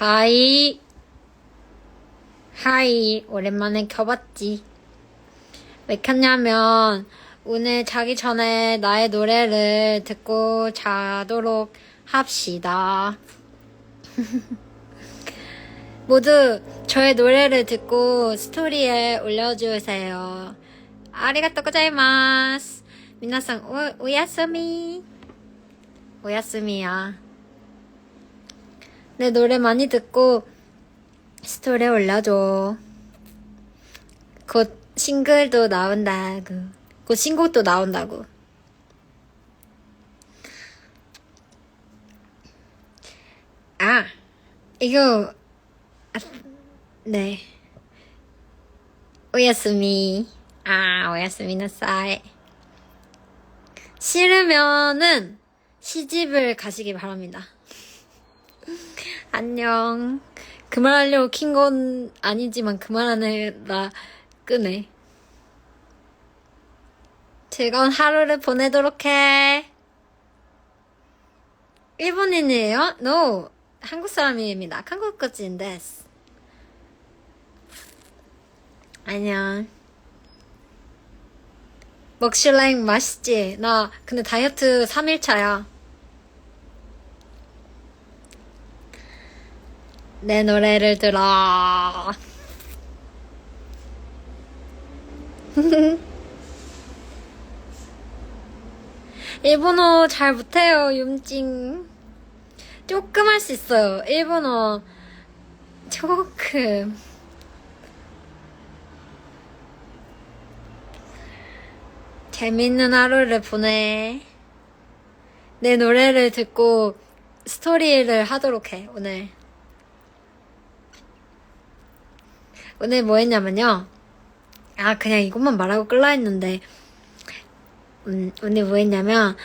하이. 하이. 오랜만에 켜봤지. 왜 켰냐면, 오늘 자기 전에 나의 노래를 듣고 자도록 합시다. 모두 저의 노래를 듣고 스토리에 올려주세요. 아리가또 고자이마스. 미나상 오, 오야스미. 오야스미야. 내 노래 많이 듣고 스토리에 올려줘. 곧 싱글도 나온다고. 곧 신곡도 나온다고. 아, 이거, 아, 네. 오야스미. 아, 오야스미 나사이. 싫으면은 시집을 가시기 바랍니다. 안녕. 그만하려고 킨 건 아니지만 그만하느라 끄네. 즐거운 하루를 보내도록 해. 일본인이에요? No. 한국 사람입니다. 한국 거지인데. 안녕. 먹실랭 맛있지? 나 근데 다이어트 3일차야. 내 노래를 들어. 일본어 잘 못해요, юм찡. 조금 할 수 있어요. 일본어 조금. 재밌는 하루를 보내. 내 노래를 듣고 스토리를 하도록 해, 오늘. 오늘 뭐 했냐면요. 아, 그냥 이것만 말하고 끌라 했는데, 음, 오늘 뭐 했냐면,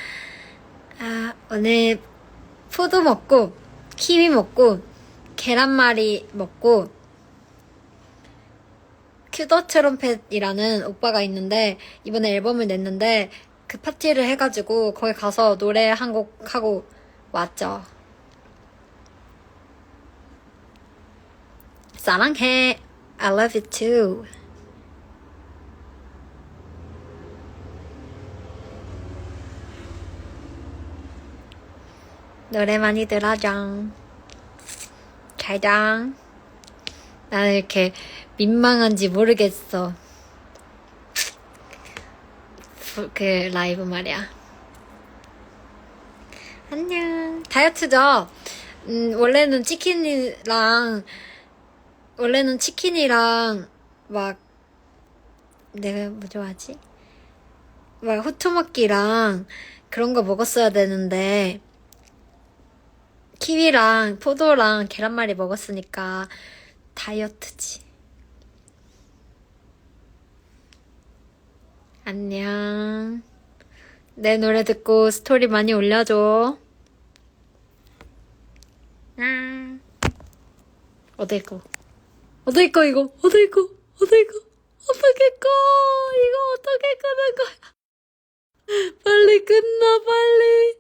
아, 오늘 포도 먹고, 키위 먹고, 계란말이 먹고, 큐더 트럼펫이라는 오빠가 있는데, 이번에 앨범을 냈는데, 그 파티를 해가지고, 거기 가서 노래 한 곡 하고 왔죠. 사랑해. I love you too. 노래 많이 들어줘. 잘자. 나는 이렇게 민망한지 모르겠어. 그 라이브 말이야. 안녕. 다이어트죠? 음, 원래는 치킨이랑, 원래는 치킨이랑, 막, 내가 뭐 좋아하지? 막 후토마키랑 그런 거 먹었어야 되는데, 키위랑 포도랑 계란말이 먹었으니까 다이어트지. 안녕. 내 노래 듣고 스토리 많이 올려줘. 아. 어디 거? 어디 거 이거? 어디 거? 어디 거? 어떻게 꺼? 이거 어떻게 끄는 거야? 빨리 끝나 빨리.